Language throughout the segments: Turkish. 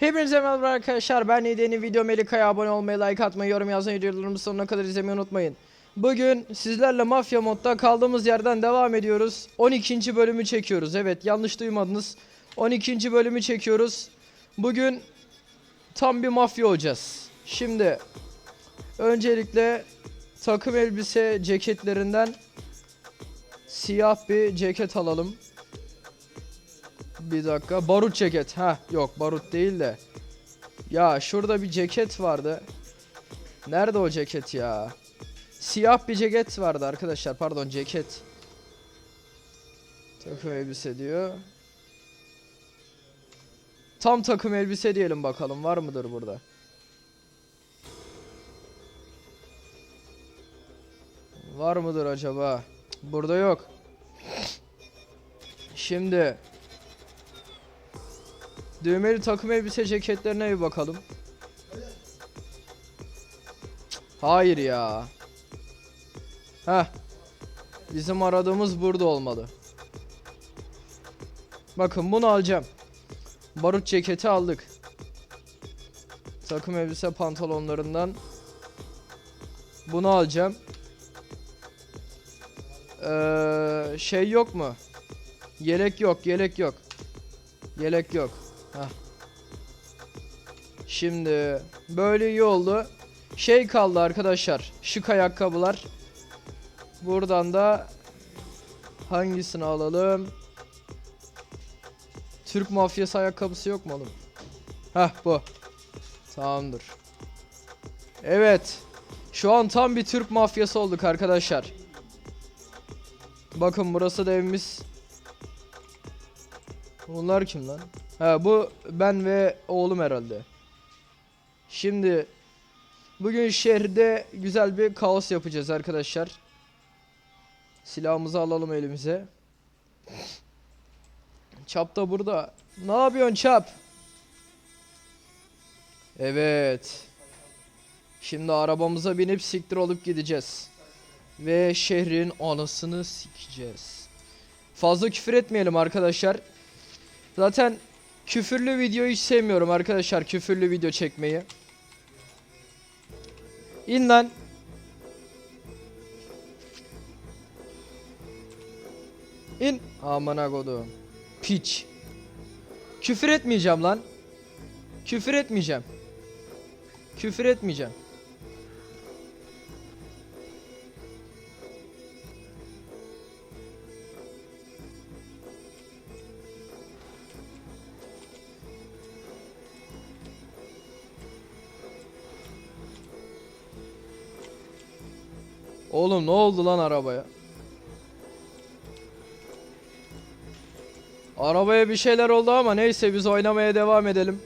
Hepinize merhaba arkadaşlar ben Yedeni video Melika'ya abone olmayı like atmayı yorum yazmayı videolarımı sonuna kadar izlemeyi unutmayın. Bugün sizlerle mafya modda kaldığımız yerden devam ediyoruz. 12. bölümü çekiyoruz. Evet yanlış duymadınız. 12. bölümü çekiyoruz. Bugün tam bir mafya olacağız. Şimdi öncelikle takım elbise ceketlerinden siyah bir ceket alalım. Bir dakika. Barut ceket. Ha yok barut değil de. Ya şurada bir ceket vardı. Nerede o ceket ya? Siyah bir ceket vardı arkadaşlar. Pardon ceket. Takım elbise diyor. Tam takım elbise diyelim bakalım. Var mıdır burada? Var mıdır acaba? Burada yok. Şimdi Düğmeli takım elbise ceketlerine bir bakalım. Hayır ya. Heh. Bizim aradığımız burada olmalı. Bakın bunu alacağım. Barut ceketi aldık. Takım elbise pantolonlarından bunu alacağım. Ee, şey yok mu? Yelek yok, yelek yok. Yelek yok. Heh. Şimdi böyle iyi oldu. Şey kaldı arkadaşlar. Şık ayakkabılar. Buradan da hangisini alalım? Türk mafyası ayakkabısı yok mu oğlum? Heh bu. Tamamdır. Evet. Şu an tam bir Türk mafyası olduk arkadaşlar. Bakın burası da evimiz. Bunlar kim lan? Ha bu ben ve oğlum herhalde. Şimdi bugün şehirde güzel bir kaos yapacağız arkadaşlar. Silahımızı alalım elimize. Çap da burada. Ne yapıyorsun Çap? Evet. Şimdi arabamıza binip siktir olup gideceğiz. Ve şehrin anasını sikeceğiz. Fazla küfür etmeyelim arkadaşlar. Zaten küfürlü video hiç sevmiyorum arkadaşlar. Küfürlü video çekmeyi. İn lan. İn. Amına kodum. Piç. Küfür etmeyeceğim lan. Küfür etmeyeceğim. Küfür etmeyeceğim. Oğlum ne oldu lan arabaya? Arabaya bir şeyler oldu ama neyse biz oynamaya devam edelim.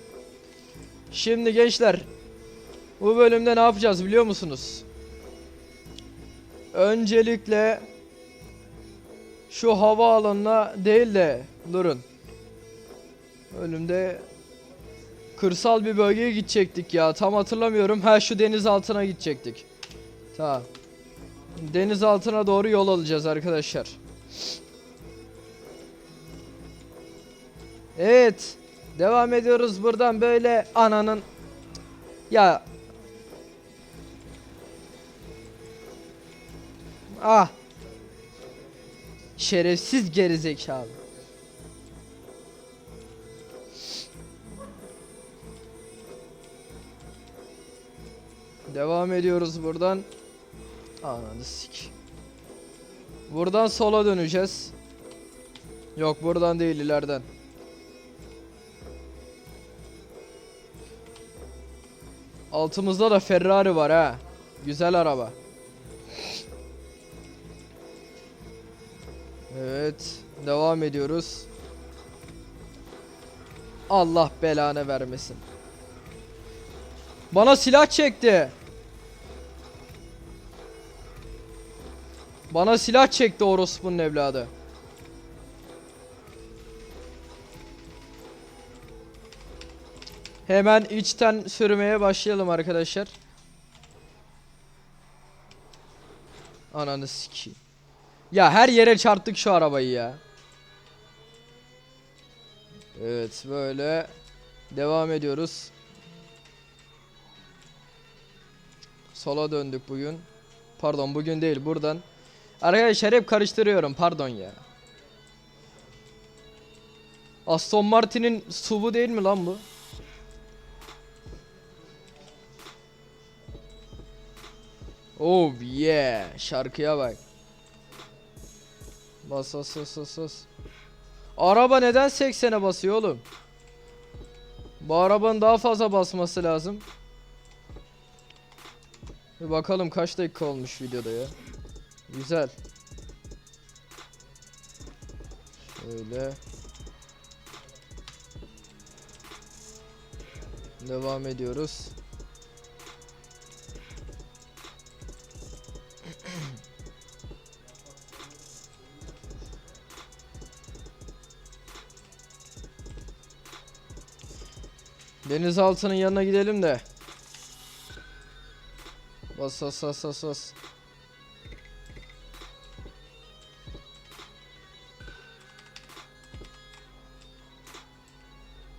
Şimdi gençler bu bölümde ne yapacağız biliyor musunuz? Öncelikle şu havaalanına değil de durun. Bölümde kırsal bir bölgeye gidecektik ya tam hatırlamıyorum. Ha şu deniz altına gidecektik. Tamam. Deniz altına doğru yol alacağız arkadaşlar. Evet. Devam ediyoruz buradan böyle ananın ya Ah Şerefsiz gerizekalı. Devam ediyoruz buradan. Ananı sik. Buradan sola döneceğiz. Yok buradan değil ileriden. Altımızda da Ferrari var ha. Güzel araba. Evet. Devam ediyoruz. Allah belanı vermesin. Bana silah çekti. Bana silah çekti orospunun evladı. Hemen içten sürmeye başlayalım arkadaşlar. Ananı sikeyim. Ya her yere çarptık şu arabayı ya. Evet böyle Devam ediyoruz. Sola döndük bugün. Pardon bugün değil buradan. Arkadaşlar hep karıştırıyorum pardon ya. Aston Martin'in SUV'u değil mi lan bu? Oh yeah şarkıya bak. Bas bas bas bas bas. Araba neden 80'e basıyor oğlum? Bu arabanın daha fazla basması lazım. Bir bakalım kaç dakika olmuş videoda ya. Güzel. Şöyle. Devam ediyoruz. Denizaltının yanına gidelim de. Bas bas bas bas bas.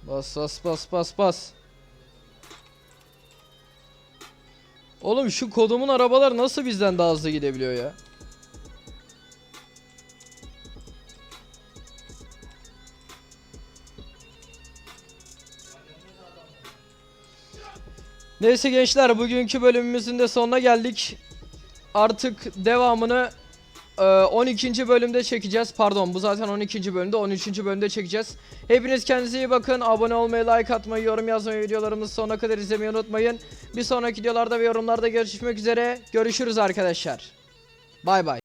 Bas bas bas bas bas. Oğlum şu kodumun arabalar nasıl bizden daha hızlı gidebiliyor ya? Neyse gençler bugünkü bölümümüzün de sonuna geldik. Artık devamını 12. bölümde çekeceğiz. Pardon bu zaten 12. bölümde 13. bölümde çekeceğiz. Hepiniz kendinize iyi bakın. Abone olmayı, like atmayı, yorum yazmayı, videolarımızı sonuna kadar izlemeyi unutmayın. Bir sonraki videolarda ve yorumlarda görüşmek üzere. Görüşürüz arkadaşlar. Bay bay.